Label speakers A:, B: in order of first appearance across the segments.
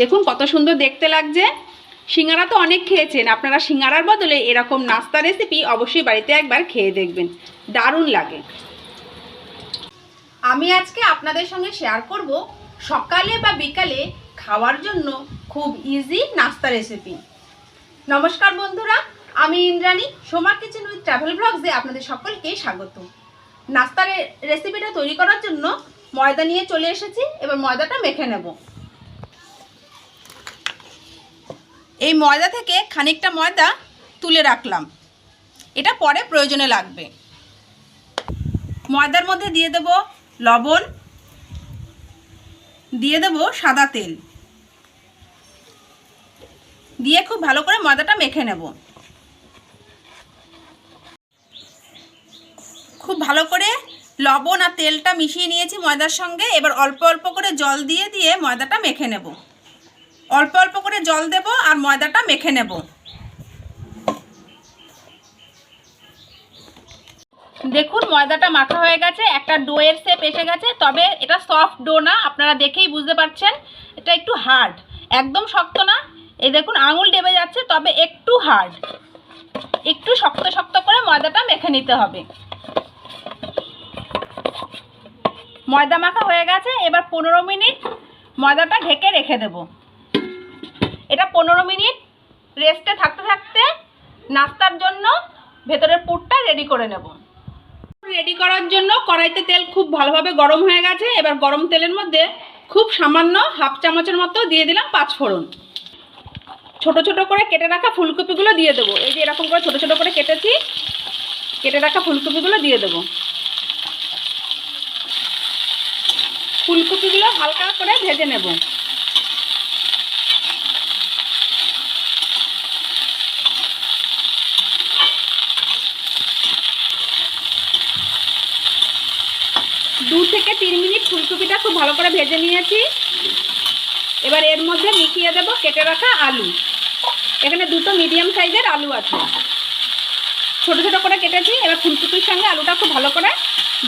A: দেখুন কত সুন্দর দেখতে লাগছে। সিঙ্গারা তো অনেক খেয়েছেন। আপনারা সিঙ্গারার বদলে এরকম নাস্তা রেসিপি অবশ্যই বাড়িতে একবার খেয়ে দেখবেন। দারুণ লাগে। আমি আজকে আপনাদের সঙ্গে শেয়ার করব সকালে বা বিকালে খাওয়ার জন্য খুব ইজি নাস্তা রেসিপি নমস্কার বন্ধুরা, আমি Indrani, Soma kitchen with travel ব্লগসে আপনাদের সকলকে স্বাগত। নাস্তার রেসিপিটা তৈরি করার জন্য ময়দা নিয়ে চলে এসেছি, এবার ময়দাটা মেখে নেব। এই ময়দা থেকে খানিকটা ময়দা তুলে রাখলাম। এটা পরে প্রয়োজনে লাগবে। ময়দার মধ্যে দিয়ে দেব লবণ, দিয়ে দেব সাদা তেল। দিয়ে খুব ভালো করে ময়দাটা মেখে নেব। খুব ভালো করে লবণ আর তেলটা মিশিয়ে নিয়েছি ময়দার সঙ্গে। এবার অল্প অল্প করে জল দিয়ে দিয়ে ময়দাটা মেখে নেব। অল্প অল্প করে জল দেব আর ময়দাটা মেখে নেব। দেখুন, ময়দাটা মাখা হয়ে গেছে, একটা ডোয়ের শেপ এসে গেছে, তবে এটা সফট ডো না, আপনারা দেখেই বুঝতে পারছেন, এটা একটু হার্ড একদম শক্ত না। এই দেখুন, আঙুল ডেবে যাচ্ছে, তবে একটু হার্ড একটু শক্ত শক্ত করে ময়দাটা মেখে নিতে হবে। ময়দা মাখা হয়ে গেছে, এবার পনেরো মিনিট ময়দাটা ঢেকে রেখে দেব। এটা পনেরো মিনিট রেস্টে থাকতে থাকতে নাস্তার জন্য ভেতরের পুরটা রেডি করে নেব। রেডি করার জন্য কড়াইতে তেল খুব ভালোভাবে গরম হয়ে গেছে। এবার গরম তেলের মধ্যে খুব সামান্য হাফ চামচের মতো দিয়ে দিলাম পাঁচ ফোড়ন। ছোট ছোট করে কেটে রাখা ফুলকপিগুলো দিয়ে দেবো। এই যে এরকম করে ছোট ছোট করে কেটেছি, কেটে রাখা ফুলকপিগুলো দিয়ে দেবো। ফুলকপিগুলো হালকা করে ভেজে নেব দু থেকে তিন মিনিট ফুলকপিটা খুব ভালো করে ভেজে নিয়েছি। এবার এর মধ্যে মিশিয়ে দেব কেটে রাখা আলু। এখানে দুটো মিডিয়াম সাইজের আলু আছে। ছোট ছোট করে কেটেছি, এবার ফুলকপির সঙ্গে আলুটা খুব ভালো করে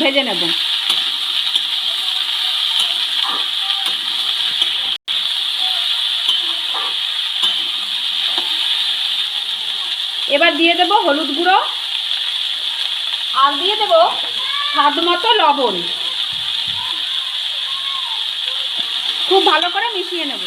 A: ভেজে নেব। এবার দিয়ে দেব হলুদ গুঁড়ো। আর দিয়ে দেব স্বাদ মতো লবণ। খুব ভালো করে মিশিয়ে নেব।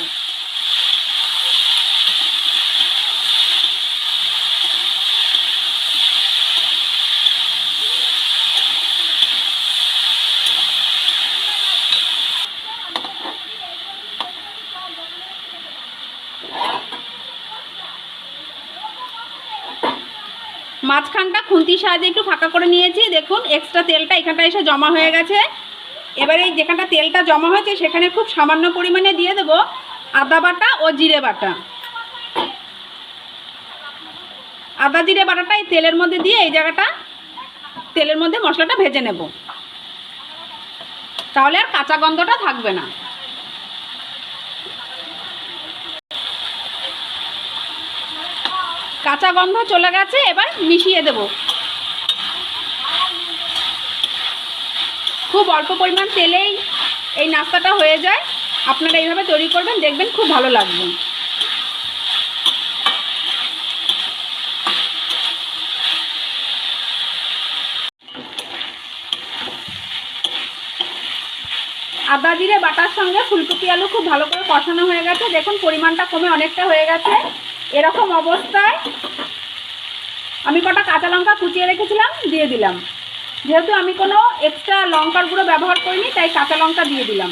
A: মাঝখানটা খুন্তির সাহায্যে একটু ফাঁকা করে নিয়েছি। দেখুন এক্সট্রা তেলটা এখানটা এসে জমা হয়ে গেছে। এবারে এই যেখানটা তেলটা জমা হয়েছে, সেখানে খুব সামান্য পরিমাণে দিয়ে দেব আদা বাটা ও জিরে বাটা। আদা, জিরে বাটাটা এই তেলের মধ্যে দিয়ে এই জায়গাটা, তেলের মধ্যে মশলাটা ভেজে নেব। তাহলে আর কাঁচা গন্ধটা থাকবে না। কাঁচা গন্ধ চলে গেছে, এবার মিশিয়ে দেব। খুব অল্প পরিমাণ তেলেই এই নাস্তাটা হয়ে যায়। আপনারা এইভাবে তৈরি করবেন, দেখবেন খুব ভালো লাগবে। আদা জিরে, বাটার সঙ্গে ফুলকপি আলু খুব ভালো করে কষানো হয়ে গেছে। দেখুন, পরিমাণটা কমে অনেকটা হয়ে গেছে। এরকম অবস্থায় আমি কটা কাঁচা লঙ্কা কুচিয়ে রেখেছিলাম, দিয়ে দিলাম। যেহেতু আমি কোনো এক্সট্রা লঙ্কার গুঁড়ো ব্যবহার করিনি, তাই কাঁচা লঙ্কা দিয়ে দিলাম।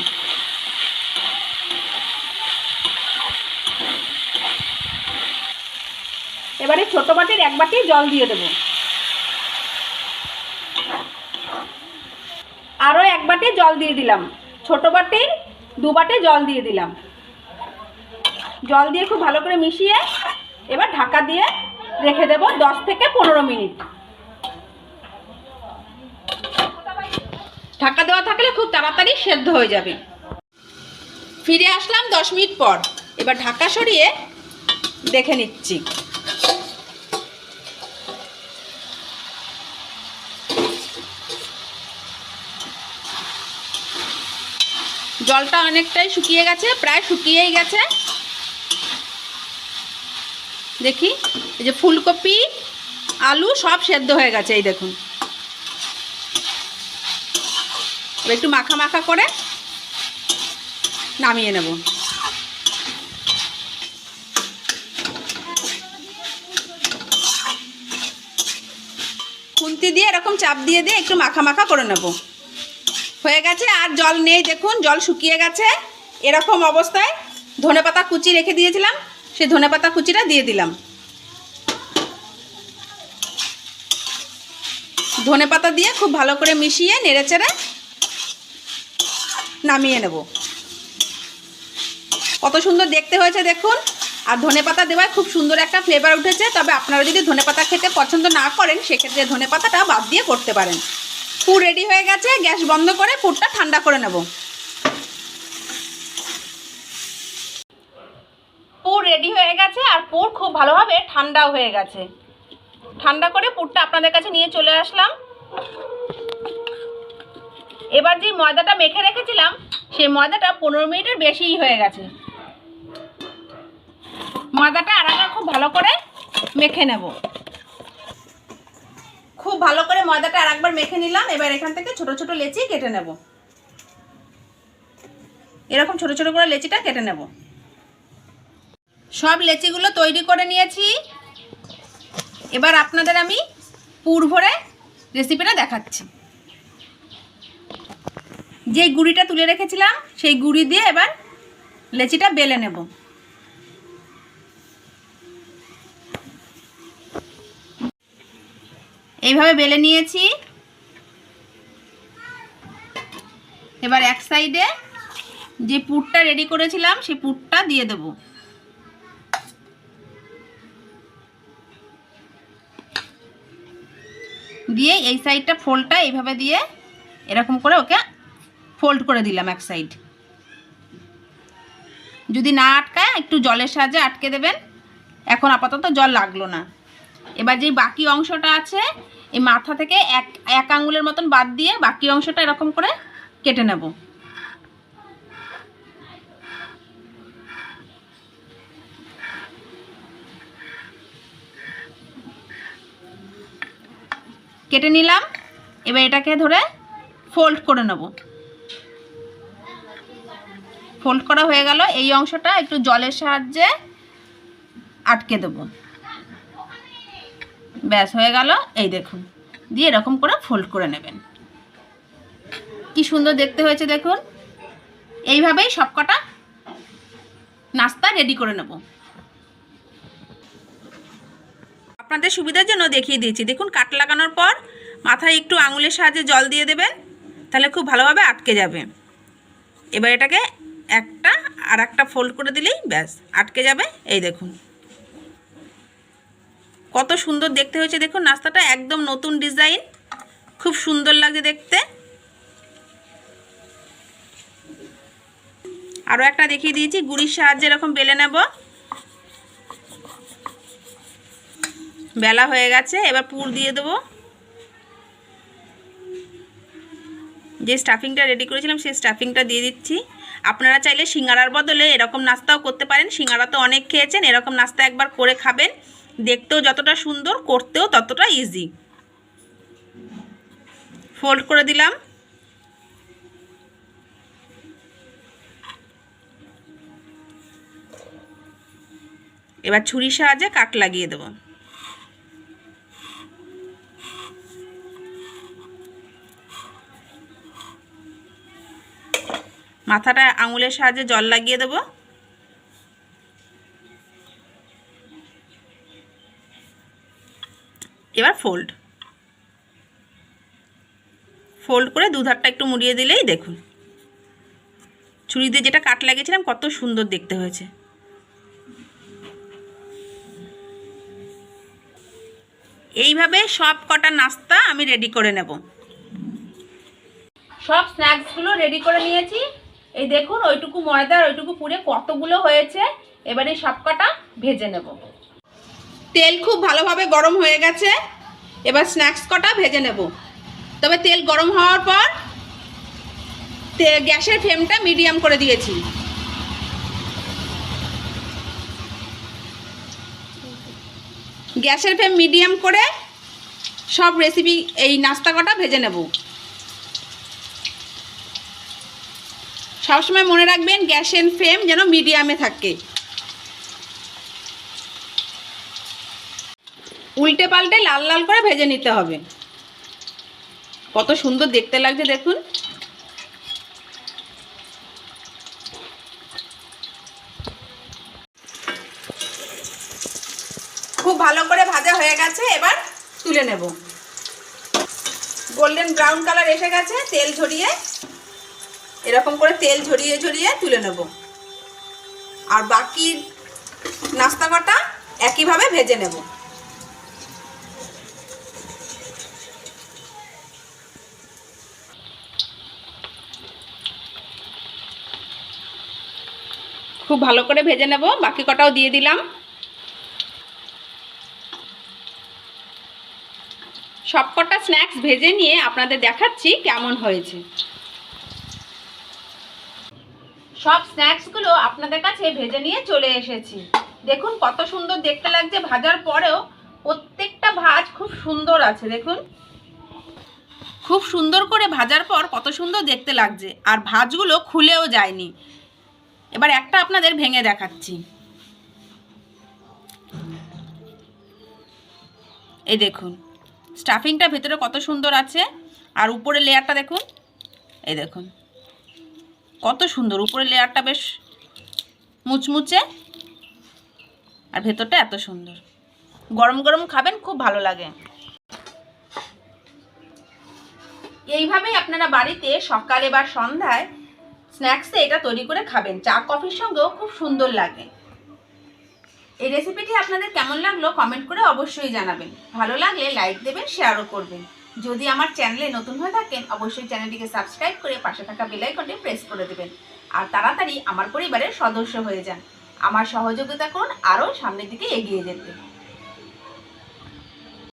A: এবারে ছোট বাটির এক বাটি জল দিয়ে দেবো। আরও এক বাটি জল দিয়ে দিলাম। ছোট বাটির দু বাটি জল দিয়ে দিলাম। জল দিয়ে খুব ভালো করে মিশিয়ে এবার ঢাকা দিয়ে রেখে দেব দশ থেকে পনেরো মিনিট। ঢাকা দেওয়া থাকলে খুব তাড়াতাড়ি সেদ্ধ হয়ে যাবে। ফিরে আসলাম দশ মিনিট পর। এবার ঢাকা সরিয়ে দেখে নিচ্ছি। জলটা অনেকটাই শুকিয়ে গেছে, প্রায় শুকিয়েই গেছে। দেখি, এই যে ফুলকপি, আলু সব সেদ্ধ হয়ে গেছে, এই দেখুন এবার একটু মাখা মাখা করে নামিয়ে নেব। খুন্তি দিয়ে এরকম চাপ দিয়ে দিয়ে একটু মাখা মাখা করে নেব। হয়ে গেছে, আর জল নেই দেখুন, জল শুকিয়ে গেছে। এরকম অবস্থায় ধনেপাতা কুচি রেখে দিয়েছিলাম, সেই ধনেপাতা কুচিটা দিয়ে দিলাম। ধনেপাতা দিয়ে খুব ভালো করে মিশিয়ে নেড়েচেড়ে নামিয়ে নেব। কত সুন্দর দেখতে হয়েছে দেখুন। আর ধনেপাতা দেওয়ায় খুব সুন্দর একটা ফ্লেভার উঠেছে। তবে আপনারা যদি ধনেপাতা খেতে পছন্দ না করেন, সেক্ষেত্রে ধনেপাতাটা বাদ দিয়ে করতে পারেন। পুর রেডি হয়ে গেছে, গ্যাস বন্ধ করে পুরটা ঠান্ডা করে নেব। পুর রেডি হয়ে গেছে, আর পুর খুব ভালোভাবে ঠান্ডাও হয়ে গেছে। ঠান্ডা করে পুরটা আপনাদের কাছে নিয়ে চলে আসলাম। এবার যে ময়দাটা মেখে রেখেছিলাম, সেই ময়দাটা পনেরো মিনিটের বেশিই হয়ে গেছে। ময়দাটা আর খুব ভালো করে মেখে নেব। খুব ভালো করে ময়দাটা আর একবার মেখে নিলাম, এবার এখান থেকে ছোট ছোট লেচি কেটে নেব। এরকম ছোট ছোট করে লেচিটা কেটে নেব। সব লেচিগুলো তৈরি করে নিয়েছি। এবার আপনাদের আমি পুর ভরে রেসিপিটা দেখাচ্ছি। যে গুড়িটা তুলে রেখেছিলাম, সেই গুড়ি দিয়ে এবার লেচিটা বেলে নেব। এইভাবে বেলে নিয়েছি। এবার এক সাইডে যে পুরটা রেডি করেছিলাম, সেই পুরটা দিয়ে দেবো। দিয়ে এই সাইডটা ফোলটা এইভাবে দিয়ে এরকম করে ওকে ফোল্ড করে দিলাম এক সাইড যদি না আটকায়, একটু জলের সাহায্যে আটকে দেবেন। এখন আপাতত জল লাগল না। এবার যে বাকি অংশটা আছে, এই মাথা থেকে এক এক আঙুলের মতন বাদ দিয়ে বাকি অংশটা এরকম করে কেটে নেব। কেটে নিলাম। এবার এটাকে ধরে ফোল্ড করে নেব। ফোল্ড করা হয়ে গেল। এই অংশটা একটু জলের সাহায্যে আটকে দেব। ব্যাস, হয়ে গেল। এই দেখুন, দিয়ে এরকম করে ফোল্ড করে নেবেন। কি সুন্দর দেখতে হয়েছে দেখুন। এইভাবেই সবকটা নাস্তা রেডি করে নেব। আপনাদের সুবিধার জন্য দেখিয়ে দিয়েছি। দেখুন কাট লাগানোর পর মাথায় একটু আঙুলের সাহায্যে জল দিয়ে দেবেন, তাহলে খুব ভালোভাবে আটকে যাবে। এবার এটাকে একটা আর একটা ফোল্ড করে দিলেই ব্যাস, আটকে যাবে। এই দেখুন। কত সুন্দর দেখতে হয়েছে। দেখুন, নাস্তাটা একদম নতুন ডিজাইন খুব সুন্দর লাগছে দেখতে। আরও একটা দেখিয়ে দিয়েছি, গুড়ির সাহায্যে এরকম বেলে নেব। বেলা হয়ে গেছে, এবার পুর দিয়ে দেবো। যে স্টাফিংটা রেডি করেছিলাম, সেই স্টাফিংটা দিয়ে দিচ্ছি। আপনারা চাইলে সিঙ্গারার বদলে এরকম নাস্তাও করতে পারেন। সিঙ্গারা তো অনেক খেয়েছেন, এরকম নাস্তা একবার করে খাবেন। দেখতেও যতটা সুন্দর, করতেও ততটা ইজি ফোল্ড করে দিলাম। এবার ছুরির সাহায্যে কাট লাগিয়ে দেবো। মাথাটা আঙুলের সাহায্যে জল লাগিয়ে দেব। এবার ফোল্ড ফোল্ড করে দুধারটা একটু মুড়িয়ে দিলেই দেখুন। ছুরি দিয়ে যেটা কাট লাগিয়েছিলাম কত সুন্দর দেখতে হয়েছে। এইভাবে সব কটা নাস্তা আমি রেডি করে নেব। সব স্ন্যাক্সগুলো রেডি করে নিয়েছি। এই দেখুন, ওইটুকু ময়দা আর ওইটুকু পুরে কতগুলো হয়েছে? এবারে সব কটা ভেজে নেব। তেল খুব ভালোভাবে গরম হয়ে গেছে। এবার স্ন্যাক্স কটা ভেজে নেব। তবে তেল গরম হওয়ার পর গ্যাসের ফ্লেমটা মিডিয়াম করে দিয়েছি। গ্যাসের ফ্লেম মিডিয়াম করে সব রেসিপি এই নাস্তা কটা ভেজে নেব। সবসময় মনে রাখবেন গ্যাসের ফ্লেম যেন মিডিয়ামে থাকে। উল্টে পাল্টে লাল লাল করে ভেজে নিতে হবে। কত সুন্দর দেখতে লাগছে, দেখুন। খুব ভালো করে ভাজা হয়ে গেছে, এবার তুলে নেব। গোল্ডেন ব্রাউন কালার এসে গেছে, তেল ঝরিয়ে। এরকম করে তেল ঝরিয়ে ঝরিয়ে তুলে নেব। আর বাকি নাস্তা কটা একইভাবে ভেজে নেব। খুব ভালো করে ভেজে নেব, বাকি কটাও দিয়ে দিলাম। সবকটা স্ন্যাক্স ভেজে নিয়ে আপনাদের দেখাচ্ছি কেমন হয়েছে। সব স্ন্যাক্সগুলো আপনাদের কাছে ভেজে নিয়ে চলে এসেছি। দেখুন কত সুন্দর দেখতে লাগছে। ভাজার পরেও প্রত্যেকটা ভাজ খুব সুন্দর আছে, দেখুন। খুব সুন্দর করে ভাজার পর কত সুন্দর দেখতে লাগছে। আর ভাজগুলো খুলেও যায়নি। এবার একটা আপনাদের ভেঙে দেখাচ্ছি। এই দেখুন স্টাফিংটা ভেতরে কত সুন্দর আছে। আর উপরে লেয়ারটা দেখুন। এই দেখুন। কত সুন্দর উপরে লেয়ারটা বেশ মুচমুচে, আর ভেতরটা এত সুন্দর। গরম গরম খাবেন, খুব ভালো লাগে। এইভাবেই আপনারা বাড়িতে সকালে বা সন্ধ্যায় স্ন্যাক্সে এটা তৈরি করে খাবেন। চা, কফির সঙ্গেও খুব সুন্দর লাগে। এই রেসিপিটি আপনাদের কেমন লাগল কমেন্ট করে অবশ্যই জানাবেন। ভালো লাগলে লাইক দেবেন শেয়ারও করবেন। যদি আমার চ্যানেলে নতুন হয়ে থাকেন, অবশ্যই চ্যানেলটিকে সাবস্ক্রাইব করে পাশে থাকা বেলাইকনটি প্রেস করে দেবেন। আর তাড়াতাড়ি আমার পরিবারের সদস্য হয়ে যান। আমার সহযোগিতা করুন আরও সামনের দিকে এগিয়ে যেতে।